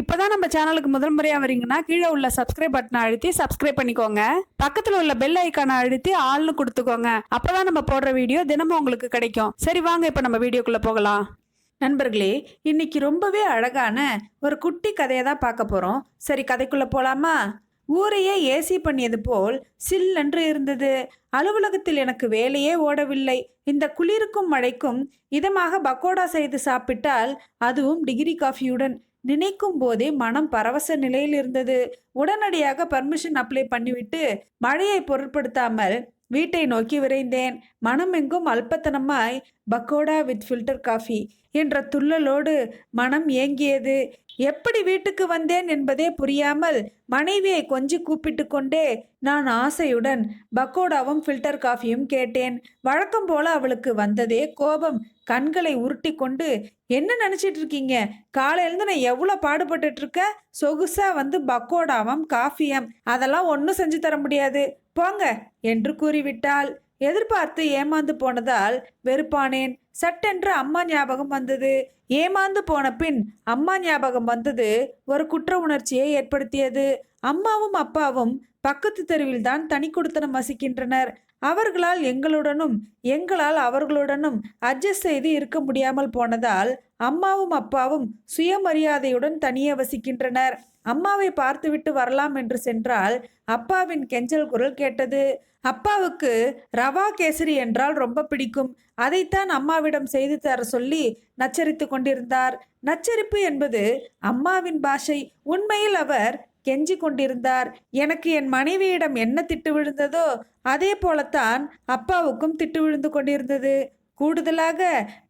இப்போதான் நம்ம சேனலுக்கு முதல் முறையாக வரீங்கன்னா கீழே உள்ள சப்ஸ்கிரைப் பட்டனை அழுத்தி சப்ஸ்கிரைப் பண்ணிக்கோங்க. பக்கத்தில் உள்ள பெல் ஐக்கானை அழுத்தி ஆள்னு கொடுத்துக்கோங்க. அப்போதான் நம்ம போடுற வீடியோ தினமும் உங்களுக்கு கிடைக்கும். சரி வாங்க இப்போ நம்ம வீடியோக்குள்ளே போகலாம். நண்பர்களே இன்னைக்கு ரொம்பவே அழகான ஒரு குட்டி கதையை தான் பார்க்க போகிறோம் சரி கதைக்குள்ளே போகலாமா ஊரையே ஏசி பண்ணியது போல் சில்லென்று இருந்தது. அலுவலகத்தில் எனக்கு வேலையே ஓடவில்லை. இந்த குளிருக்கும் மழைக்கும் இதமாக பக்கோடா செய்து சாப்பிட்டால் அதுவும் டிகிரி காஃபியுடன் நினைக்கும் போதே மனம் பரவச நிலையில் இருந்தது. உடனடியாக பர்மிஷன் அப்ளை பண்ணிவிட்டு மழையை பொருட்படுத்தாமல் வீட்டை நோக்கி விரைந்தேன். மனமெங்கும் அல்பத்தனமாய் பக்கோடா வித் ஃபில்டர் காஃபி என்ற துள்ளலோடு மனம் ஏங்கியது. எப்படி வீட்டுக்கு வந்தேன் என்பதே புரியாமல் மனைவியை கொஞ்சி கூப்பிட்டு கொண்டே நான் ஆசையுடன் பக்கோடாவும் ஃபில்டர் காஃபியும் கேட்டேன். வழக்கம் போல அவளுக்கு வந்ததே கோபம். கண்களை உருட்டி கொண்டு என்ன நினச்சிட்டு இருக்கீங்க? காலையிலேருந்து நான் எவ்வளோ பாடுபட்டுட்டு இருக்க சொகுசா வந்து பக்கோடாவும் காஃபியம் அதெல்லாம் ஒன்றும் செஞ்சு தர முடியாது. போங்க என்று கூறிவிட்டாள். எதிர்பார்த்து ஏமாந்து போனதால் வெறுப்பானேன். சட்டென்று அம்மா ஞாபகம் வந்தது. ஏமாந்து போன பின் அம்மா ஞாபகம் வந்தது. ஒரு குற்ற உணர்ச்சியை ஏற்படுத்தியது. அம்மாவும் அப்பாவும் பக்கத்து தெருவில் தான் தனி கொடுத்தனம் வசிக்கின்றனர். அவர்களால் எங்களுடனும் எங்களால் அவர்களுடனும் அட்ஜஸ்ட் செய்து இருக்க முடியாமல் போனதால் அம்மாவும் அப்பாவும் சுயமரியாதையுடன் தனியே வசிக்கின்றனர். அம்மாவை பார்த்துவிட்டு வரலாம் என்று சென்றால் அப்பாவின் கெஞ்சல் குரல் கேட்டது. அப்பாவுக்கு ரவா கேசரி என்றால் ரொம்ப பிடிக்கும். அதைத்தான் அம்மாவிடம் செய்து தர சொல்லி நச்சரித்து கொண்டிருந்தார். நச்சரிப்பு என்பது அம்மாவின் பாஷை. உண்மையில் அவர் கெஞ்சி கொண்டிருந்தார். எனக்கு என் மனைவியிடம் என்ன திட்டு விழுந்ததோ அதே போலத்தான் அப்பாவுக்கும் திட்டு விழுந்து கொண்டிருந்தது. கூடுதலாக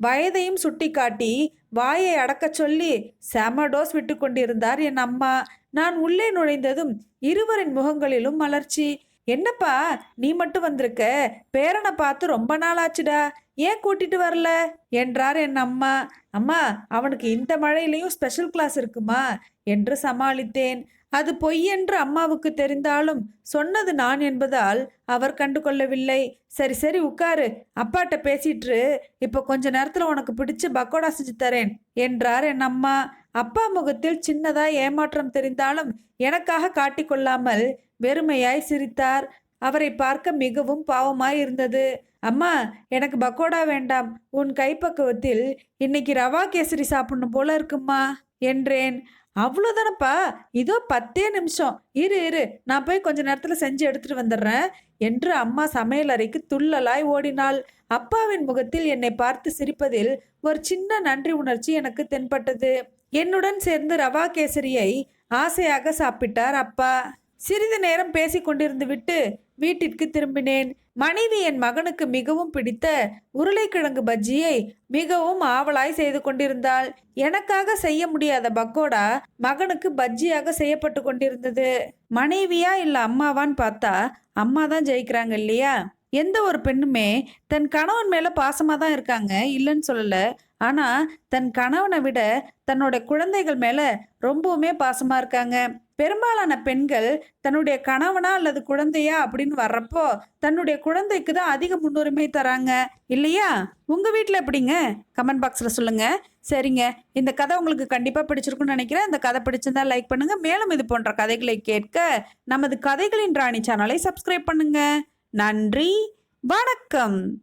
வயதையும் சுட்டி காட்டி வாயை அடக்கச் சொல்லி செம டோஸ் விட்டு கொண்டிருந்தார் என் அம்மா. நான் உள்ளே நுழைந்ததும் இருவரின் முகங்களிலும் மலர்ச்சி. என்னப்பா நீ மட்டும் வந்திருக்க? பேரனை பார்த்து ரொம்ப நாள் ஆச்சுடா ஏன் கூட்டிட்டு வரல? என்றார் என் அம்மா. அம்மா அவனுக்கு இந்த மழையிலையும் ஸ்பெஷல் கிளாஸ் இருக்குமா? என்று சமாளித்தேன். அது பொய் என்று அம்மாவுக்கு தெரிந்தாலும் சொன்னது நான் என்பதால் அவர் கண்டுகொள்ளவில்லை. சரி சரி உட்காரு. அப்பாட்ட பேசிட்டு இப்போ கொஞ்ச நேரத்தில் உனக்கு பிடிச்சு பக்கோடா செஞ்சு தரேன் என்றார் என் அம்மா. அப்பா முகத்தில் சின்னதா ஏமாற்றம் தெரிந்தாலும் எனக்காக காட்டிக்கொள்ளாமல் வெறுமையாய் சிரித்தார். அவரை பார்க்க மிகவும் பாவமாய் இருந்தது. அம்மா எனக்கு பக்கோடா வேண்டாம். உன் கைப்பக்குவத்தில் இன்னைக்கு ரவா கேசரி சாப்பிடணும் போல இருக்குமா? என்றேன். அவ்வளோதானப்பா இதோ பத்தே நிமிஷம். இரு இரு. நான் போய் கொஞ்ச நேரத்தில் செஞ்சு எடுத்துட்டு வந்துடுறேன். என்று அம்மா சமையலறைக்கு துள்ளலாய் ஓடினாள். அப்பாவின் முகத்தில் என்னை பார்த்து சிரிப்பதில் ஒரு சின்ன நன்றி உணர்ச்சி எனக்கு தென்பட்டது. என்னுடன் சேர்ந்து ரவா கேசரியை ஆசையாக சாப்பிட்டார் அப்பா. சிறிது நேரம் பேசி கொண்டிருந்து விட்டு வீட்டிற்கு திரும்பினேன். மனைவி என் மகனுக்கு மிகவும் பிடித்த உருளைக்கிழங்கு பஜ்ஜியை மிகவும் ஆவலாய் செய்து கொண்டிருந்தாள். எனக்காக செய்ய முடியாத பக்கோடா மகனுக்கு பஜ்ஜியாக செய்யப்பட்டு கொண்டிருந்தது. மனைவியா இல்ல அம்மாவான்னு பார்த்தா அம்மா தான் ஜெயிக்கிறாங்க இல்லையா? எந்த ஒரு பெண்ணுமே தன் கணவன் மேல பாசமா தான் இருக்காங்க இல்லைன்னு சொல்லல. ஆனா தன் கணவனை விட தன்னோட குழந்தைகள் மேல ரொம்பவுமே பாசமா இருக்காங்க. பெரும்பாலான பெண்கள் தன்னுடைய கணவனா அல்லது குழந்தையா அப்படின்னு வர்றப்போ தன்னுடைய குழந்தைக்கு தான் அதிக முன்னுரிமை தராங்க. இல்லையா? உங்க வீட்டில் எப்படிங்க? கமெண்ட் பாக்ஸில் சொல்லுங்க. சரிங்க. இந்த கதை உங்களுக்கு கண்டிப்பாக பிடிச்சிருக்குன்னு நினைக்கிறேன். இந்த கதை பிடிச்சிருந்தா லைக் பண்ணுங்க. மேலும் இது போன்ற கதைகளை கேட்க நமது கதைகளின் ராணி சேனலை சப்ஸ்கிரைப் பண்ணுங்க. நன்றி. வணக்கம்.